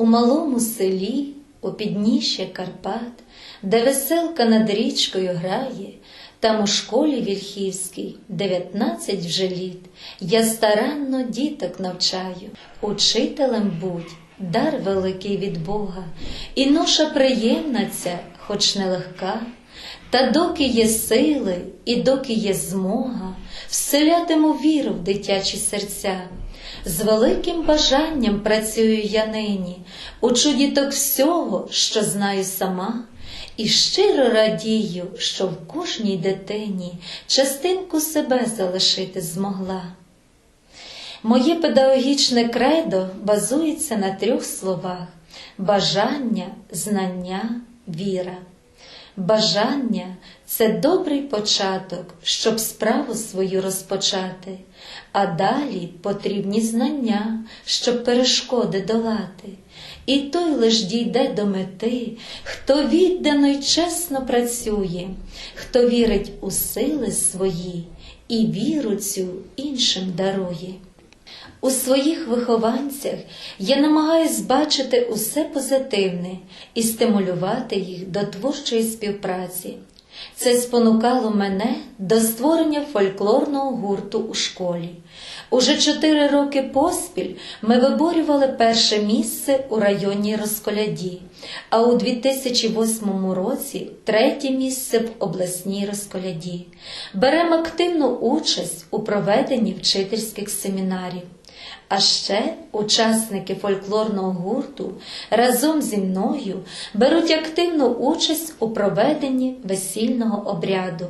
У малому селі, у підніжжя Карпат, де веселка над річкою грає, там у школі вільхівській, дев'ятнадцять вже літ, я старанно діток навчаю, учителем будь, дар великий від Бога, і ноша приємна ця, хоч нелегка. Та доки є сили і доки є змога, вселятиму віру в дитячі серця. З великим бажанням працюю я нині, учу діток всього, що знаю сама, і щиро радію, що в кожній дитині частинку себе залишити змогла. Моє педагогічне кредо базується на трьох словах: бажання, знання, віра. Бажання це добрий початок, щоб справу свою розпочати, а далі потрібні знання, щоб перешкоди долати. І той лиш дійде до мети, хто віддано й чесно працює, хто вірить у сили свої і віру цю іншим дарує. У своїх вихованцях я намагаюсь бачити усе позитивне і стимулювати їх до творчої співпраці. Це спонукало мене до створення фольклорного гурту у школі. Уже чотири роки поспіль ми виборювали перше місце у районній розколяді, а у 2008 році третє місце в обласній розколяді. Беремо активну участь у проведенні вчительських семінарів. А ще учасники фольклорного гурту разом зі мною беруть активну участь у проведенні весільного обряду.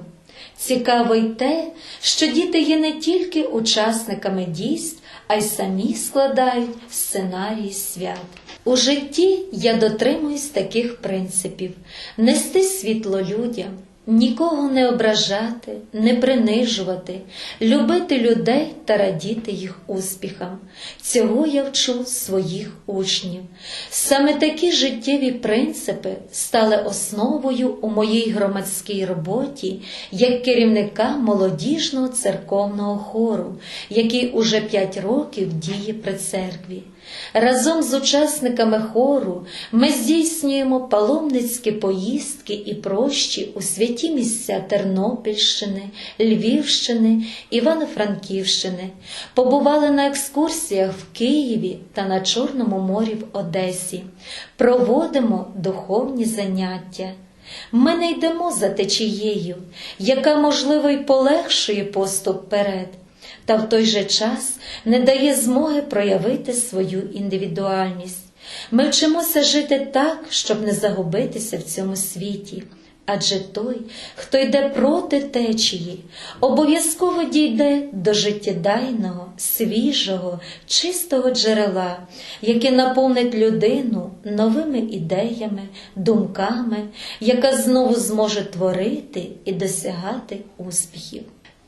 Цікаво й те, що діти є не тільки учасниками дійств, а й самі складають сценарії свят. У житті я дотримуюсь таких принципів: нести світло людям, нікого не ображати, не принижувати, любити людей та радіти їх успіхам. Цього я вчу своїх учнів. Саме такі життєві принципи стали основою у моїй громадській роботі як керівника молодіжного церковного хору, який уже п'ять років діє при церкві. Разом з учасниками хору ми здійснюємо паломницькі поїздки і прощі у святі місця Тернопільщини, Львівщини, Івано-Франківщини, побували на екскурсіях в Києві та на Чорному морі в Одесі, проводимо духовні заняття. Ми не йдемо за течією, яка, можливо, й полегшує поступ вперед та в той же час не дає змоги проявити свою індивідуальність. Ми вчимося жити так, щоб не загубитися в цьому світі. Адже той, хто йде проти течії, обов'язково дійде до життєдайного, свіжого, чистого джерела, яке наповнить людину новими ідеями, думками, яка знову зможе творити і досягати успіхів.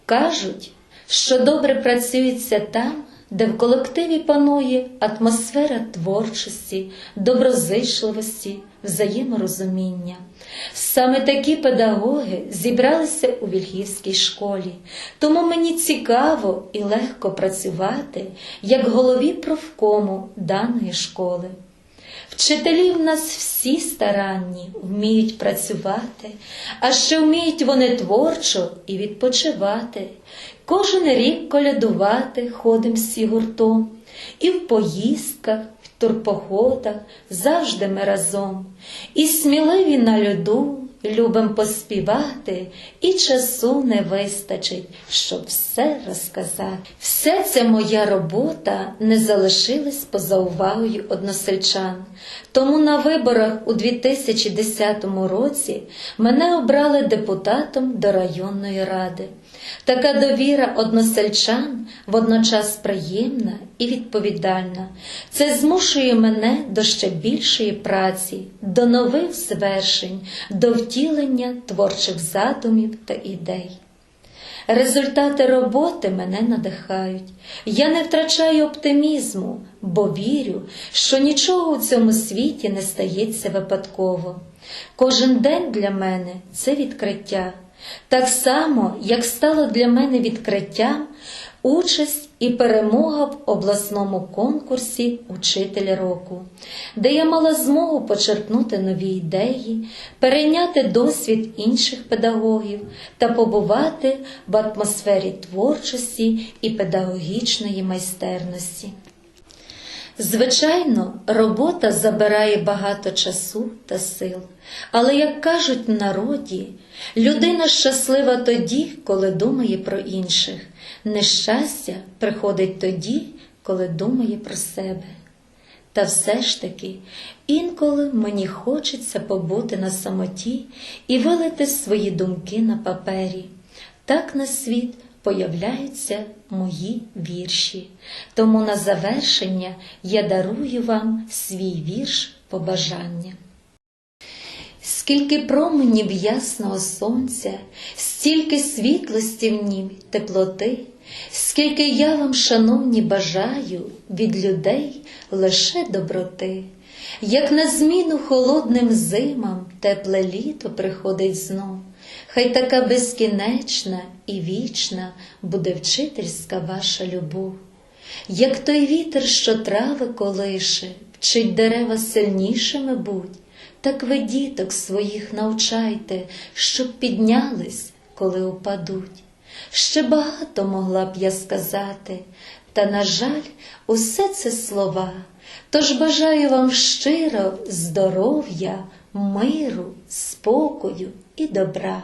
Кажуть, що добре працюється там, де в колективі панує атмосфера творчості, доброзичливості, взаєморозуміння. Саме такі педагоги зібралися у Вільгівській школі, тому мені цікаво і легко працювати як голові профкому даної школи. Вчителі в нас всі старанні, вміють працювати, а ще вміють вони творчо і відпочивати. Кожен рік колядувати ходим всі гуртом, і в поїздках, в турпоходах завжди ми разом, і сміливі на льоду. Любим поспівати, і часу не вистачить, щоб все розказати. Все це моя робота не залишилась поза увагою односельчан. Тому на виборах у 2010 році мене обрали депутатом до районної ради. Така довіра односельчан водночас приємна і відповідальна. Це змушує мене до ще більшої праці, до нових звершень, до втілення творчих задумів та ідей. Результати роботи мене надихають. Я не втрачаю оптимізму, бо вірю, що нічого у цьому світі не стається випадково. Кожен день для мене це відкриття. Так само, як стало для мене відкриттям участь і перемога в обласному конкурсі Учитель року, де я мала змогу почерпнути нові ідеї, перейняти досвід інших педагогів та побувати в атмосфері творчості і педагогічної майстерності. Звичайно, робота забирає багато часу та сил, але, як кажуть в народі, людина щаслива тоді, коли думає про інших. Нещастя приходить тоді, коли думає про себе. Та все ж таки, інколи мені хочеться побути на самоті і вилити свої думки на папері. Так на світ появляються мої вірші. Тому на завершення я дарую вам свій вірш побажання. Скільки променів ясного сонця, стільки світлості в нім, теплоти, скільки я вам, шановні, бажаю від людей лише доброти, як на зміну холодним зимам тепле літо приходить знов, хай така безкінечна і вічна буде вчительська ваша любов. Як той вітер, що трави колише, вчить дерева сильнішими будь, так ви діток своїх навчайте, щоб піднялись, коли упадуть. Ще багато могла б я сказати, та, на жаль, усе це слова. Тож бажаю вам щиро здоров'я, миру, спокою і добра.